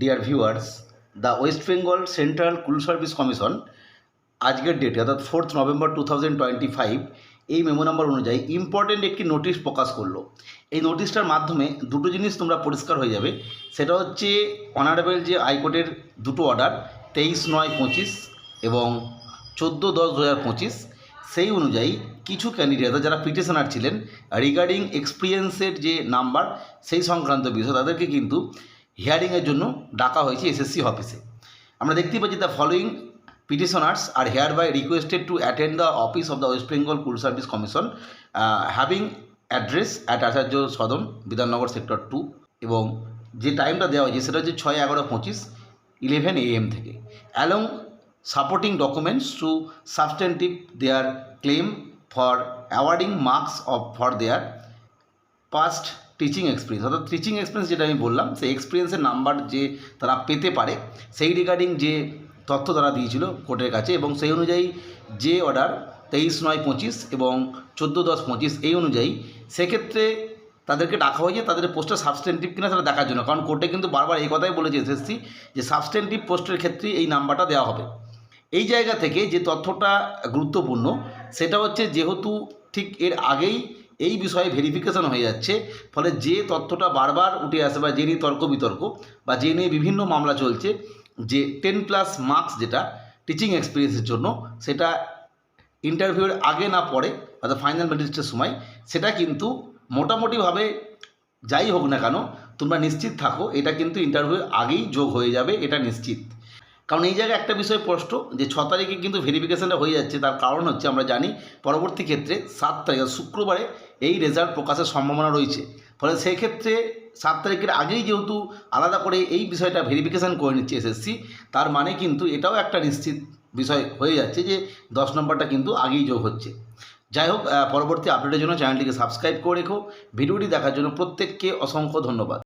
Dear viewers the West Bengal central school service commission আজকের ডেটে অর্থাৎ fourth November two thousand twenty five এই memo number অনুযায়ী important একটি নোটিশ প্রকাশ করল। এই নোটিশটার মাধ্যমে দুটো জিনিস তোমরা পরিষ্কার হয়ে যাবে। সেটা হচ্ছে অনারেবল যে হাইকোর্টের দুটো অর্ডার তেইশ নয় পঁচিশ এবং চোদ্দ দশ দু হাজার পঁচিশ, সেই অনুযায়ী কিছু ক্যান্ডিডেট যারা পিটিশনার ছিলেন রিগার্ডিং এক্সপিরিয়েন্সের যে নাম্বার সেই সংক্রান্ত বিষয়, তাদেরকে কিন্তু হিয়ারিংয়ের জন্য ডাকা হয়েছে এসএসসি অফিসে আমরা দেখতেই পাচ্ছি the following petitioners are hereby requested to attend the office the the West Bengal school service commission having address at Acharya Sadan Bidhannagar sector two এবং যে টাইমটা দেওয়া হয়েছে সেটা হচ্ছে ছয় এগারো পঁচিশ ইলেভেন এএম থেকে। Along supporting documents to substantiate their claim for awarding marks of for their past teaching experience অর্থাৎ টিচিং এক্সপিরিয়েন্স যেটা আমি বললাম, সেই এক্সপিরিয়েন্সের নাম্বার যে তারা পেতে পারে, সেই রিগার্ডিং যে তথ্য তারা দিয়েছিল কোর্টের কাছে এবং সেই অনুযায়ী যে অর্ডার তেইশ নয় পঁচিশ এবং চোদ্দ দশ পঁচিশ এই অনুযায়ী, সেক্ষেত্রে তাদেরকে ডাকা হয়েছে, তাদের পোস্টটা সাবস্টেন্টিভ কিনা সেটা দেখার জন্য। কারণ কোর্টে কিন্তু বারবার এই কথাই বলেছে এসএসসি যে সাবস্টেন্টিভ পোস্টের ক্ষেত্রে এই নাম্বারটা দেওয়া হবে। এই জায়গা থেকে যে তথ্যটা গুরুত্বপূর্ণ, সেটা হচ্ছে যেহেতু ঠিক এর আগেই এই বিষয়ে ভেরিফিকেশন হয়ে যাচ্ছে। ফলে যে তথ্যটা বারবার উঠে আসে বা যে নিয়ে তর্ক বিতর্ক বা যে নিয়ে বিভিন্ন মামলা চলছে, যে টেন প্লাস মার্কস যেটা টিচিং এক্সপিরিয়েন্সের জন্য, সেটা ইন্টারভিউয়ের আগে না পরে অর্থাৎ ফাইনাল মেরিটের সময়, সেটা কিন্তু মোটামুটিভাবে যাই হোক না কেন, তোমরা নিশ্চিত থাকো, এটা কিন্তু ইন্টারভিউ আগেই যোগ হয়ে যাবে, এটা নিশ্চিত। কারণ এই জায়গায় একটা বিষয় স্পষ্ট যে ছ তারিখে কিন্তু ভেরিফিকেশনটা হয়ে যাচ্ছে। তার কারণ হচ্ছে আমরা জানি পরবর্তী ক্ষেত্রে সাত তারিখ শুক্রবারে এই রেজাল্ট প্রকাশের সম্ভাবনা রয়েছে। ফলে সেই ক্ষেত্রে সাত তারিখের আগেই যেহেতু আলাদা করে এই বিষয়টা ভেরিফিকেশান করে নিচ্ছে এসএসসি তার মানে কিন্তু এটাও একটা নিশ্চিত বিষয় হয়ে যাচ্ছে যে দশ নম্বরটা কিন্তু আগেই যোগ হচ্ছে। যাই হোক পরবর্তী আপডেটের জন্য চ্যানেলটিকে সাবস্ক্রাইব করে রেখো। ভিডিওটি দেখার জন্য প্রত্যেককে অসংখ্য ধন্যবাদ।